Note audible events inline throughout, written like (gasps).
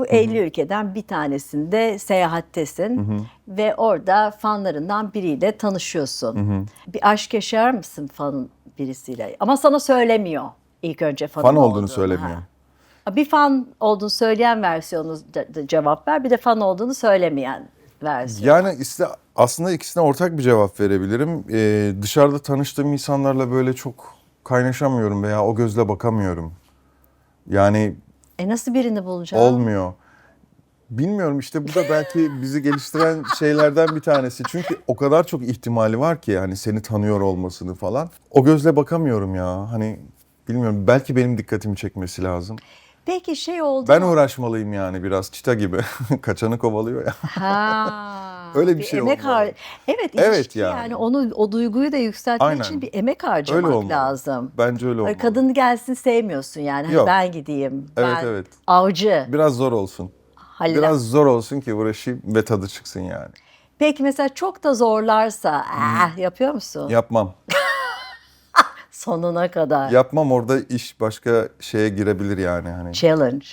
Bu 50 ülkeden bir tanesinde seyahattesin ve orada fanlarından biriyle tanışıyorsun. Bir aşk yaşar mısın fan birisiyle? Ama sana söylemiyor ilk önce fanın Fan olduğunu söylemiyor. Ha. Bir fan olduğunu söyleyen versiyonu cevap ver, bir de fan olduğunu söylemeyen versiyon. Yani işte aslında ikisine ortak bir cevap verebilirim. Ee, dışarıda tanıştığım insanlarla böyle çok kaynaşamıyorum veya o gözle bakamıyorum. Yani E nasıl birini bulacağım? olmuyor. Bilmiyorum işte bu da belki bizi geliştiren (laughs) şeylerden bir tanesi. Çünkü o kadar çok ihtimali var ki hani seni tanıyor olmasını falan. O gözle bakamıyorum ya. Hani bilmiyorum belki benim dikkatimi çekmesi lazım. Peki şey oldu Ben mu? uğraşmalıyım yani biraz çita gibi. (laughs) Kaçanı kovalıyor ya. Ha, (laughs) Öyle bir şey emek har- Evet, Evet yani. yani. onu o duyguyu da yükseltmek Aynen. için bir emek harcamak Öyle olmalı. lazım. Bence öyle olmalı. kadın gelsin sevmiyorsun yani. Hani Yok. ben gideyim. Evet, ben evet. avcı. Biraz zor olsun. Halil- Biraz zor olsun ki uğraşayım ve tadı çıksın yani. Peki mesela çok da zorlarsa ah, yapıyor musun? Yapmam. (laughs) Sonuna kadar. Yapmam orada iş başka şeye girebilir yani hani. Challenge.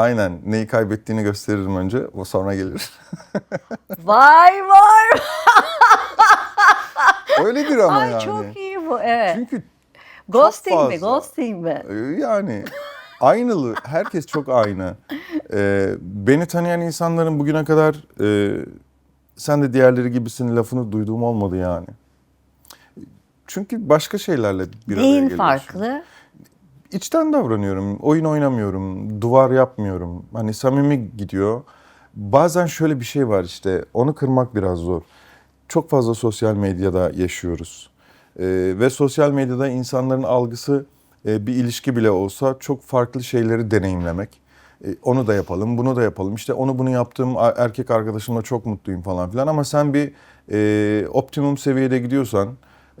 Aynen neyi kaybettiğini gösteririm önce o sonra gelir. (laughs) Vay vay. Öyledir ama Ay yani. çok iyi bu. Evet. Çünkü Ghosting mi? Ghosting mi? e, yani aynılı herkes çok aynı. Ee, beni tanıyan insanların bugüne kadar e, sen de diğerleri gibisin lafını duyduğum olmadı yani. Çünkü başka şeylerle bir araya Neyin geliyorsun. farklı? İçten davranıyorum. Oyun oynamıyorum. Duvar yapmıyorum. Hani samimi gidiyor. Bazen şöyle bir şey var işte. Onu kırmak biraz zor. Çok fazla sosyal medyada yaşıyoruz. Ee, ve sosyal medyada insanların algısı e, bir ilişki bile olsa çok farklı şeyleri deneyimlemek. E, onu da yapalım, bunu da yapalım. İşte onu bunu yaptığım erkek arkadaşımla çok mutluyum falan filan. Ama sen bir e, optimum seviyede gidiyorsan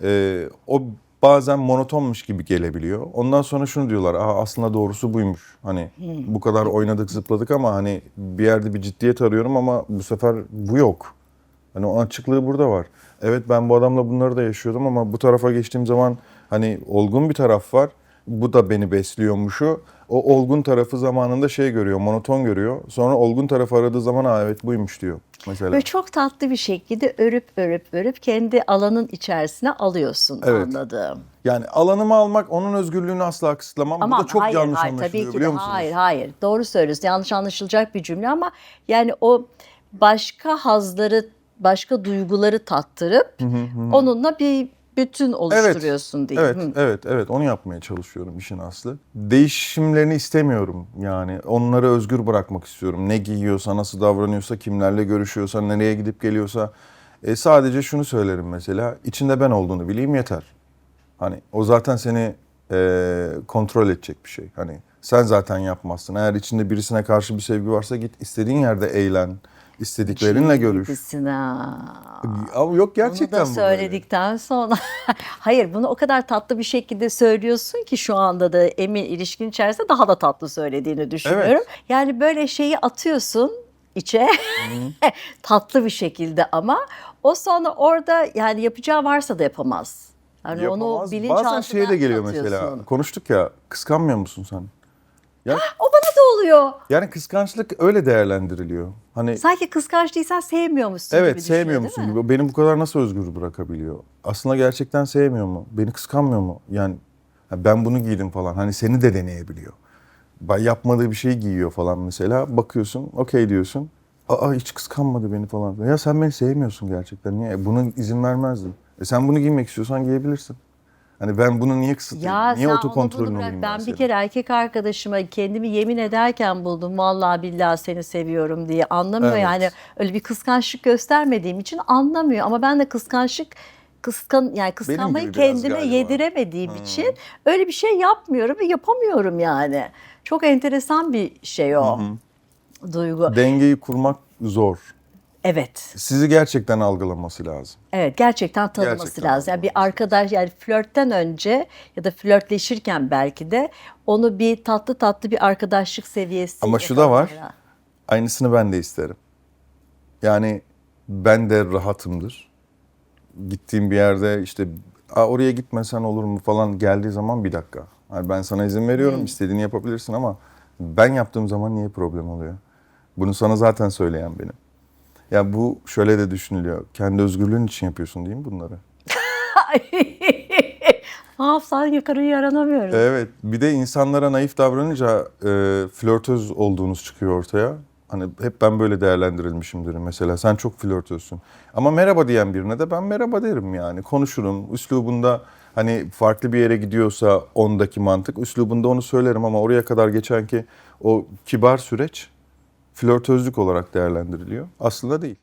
e, o bazen monotonmuş gibi gelebiliyor. Ondan sonra şunu diyorlar. Aa, aslında doğrusu buymuş. Hani bu kadar oynadık zıpladık ama hani bir yerde bir ciddiyet arıyorum ama bu sefer bu yok. Hani o açıklığı burada var. Evet ben bu adamla bunları da yaşıyordum ama bu tarafa geçtiğim zaman hani olgun bir taraf var. Bu da beni besliyormuşu. O olgun tarafı zamanında şey görüyor, monoton görüyor. Sonra olgun tarafı aradığı zaman Aa, evet buymuş diyor mesela. Böyle çok tatlı bir şekilde örüp örüp örüp kendi alanın içerisine alıyorsun Evet. anladığım. Yani alanımı almak, onun özgürlüğünü asla kısıtlamam. Ama bu da çok hayır, yanlış hayır, anlaşılıyor tabii ki biliyor de, musunuz? Hayır hayır doğru söylüyorsun yanlış anlaşılacak bir cümle ama yani o başka hazları başka duyguları tattırıp onunla bir bütün oluşturuyorsun diye. Evet, Hı. evet, evet. Onu yapmaya çalışıyorum işin aslı. Değişimlerini istemiyorum yani. Onları özgür bırakmak istiyorum. Ne giyiyorsa, nasıl davranıyorsa, kimlerle görüşüyorsa, nereye gidip geliyorsa. E, sadece şunu söylerim mesela. içinde ben olduğunu bileyim yeter. Hani o zaten seni e, kontrol edecek bir şey. Hani sen zaten yapmazsın. Eğer içinde birisine karşı bir sevgi varsa git istediğin yerde eğlen. İstediklerinle görüş. Ama yok gerçekten Bunu da bu böyle. söyledikten sonra (laughs) hayır bunu o kadar tatlı bir şekilde söylüyorsun ki şu anda da emin ilişkin içerisinde daha da tatlı söylediğini düşünüyorum. Evet. Yani böyle şeyi atıyorsun içe (laughs) tatlı bir şekilde ama o sonra orada yani yapacağı varsa da yapamaz. Yani onu Yapamaz. bilinçaltına Bazen şeye de geliyor mesela. atıyorsun. Konuştuk ya kıskanmıyor musun sen? Ya, (gasps) O bana da oluyor. yani kıskançlık öyle değerlendiriliyor. Hani Sanki kıskanç değilsen sevmiyormuşsun gibi evet düşünüyor, sevmiyor değil musun mi? gibi. Beni bu kadar nasıl özgür bırakabiliyor? Aslında gerçekten sevmiyor mu? Beni kıskanmıyor mu? Yani ha, ben bunu giydim falan. Hani seni de deneyebiliyor. Ba- Yapmadığı bir şey giyiyor falan mesela. Bakıyorsun okey diyorsun. Aa hiç kıskanmadı beni falan. Ya sen beni sevmiyorsun gerçekten. Niye? E, Bunun izin vermezdim. E sen bunu giymek istiyorsan giyebilirsin. Hani ben bunu niye kısıtlayayım? Ya niye otokontrolünü olayım Ben ben bir kere erkek arkadaşıma kendimi yemin ederken buldum. Vallahi billahi seni seviyorum diye. Anlamıyor Evet. yani öyle bir kıskançlık göstermediğim için anlamıyor. Ama ben de kıskançlık kıskan yani kıskanmayı kendime galiba. yediremediğim için öyle bir şey yapmıyorum ve yapamıyorum yani. Çok enteresan bir şey o. Duygu. Dengeyi kurmak zor. Evet. Sizi gerçekten algılaması lazım. Evet gerçekten tanıması Gerçekten lazım. Yani bir arkadaş yani flörtten önce ya da flörtleşirken belki de onu bir tatlı tatlı bir arkadaşlık seviyesi. Ama şu da var. Aynısını ben de isterim. Yani ben de rahatımdır. Gittiğim bir yerde işte Aa, oraya gitmesen olur mu falan geldiği zaman bir dakika. Yani ben sana izin veriyorum istediğini yapabilirsin ama Ben yaptığım zaman niye problem oluyor? Bunu sana zaten söyleyen benim. Ya bu şöyle de düşünülüyor. Kendi özgürlüğün için yapıyorsun değil mi bunları? (laughs) Hafızan yukarı yaranamıyorum. Evet. Bir de insanlara naif davranınca e, flörtöz olduğunuz çıkıyor ortaya. Hani hep ben böyle değerlendirilmişimdir mesela. Sen çok flörtözsün. Ama merhaba diyen birine de ben merhaba derim yani. Konuşurum. Üslubunda hani farklı bir yere gidiyorsa ondaki mantık. Üslubunda onu söylerim ama oraya kadar geçen ki o kibar süreç flörtözlük olarak değerlendiriliyor. Aslında değil.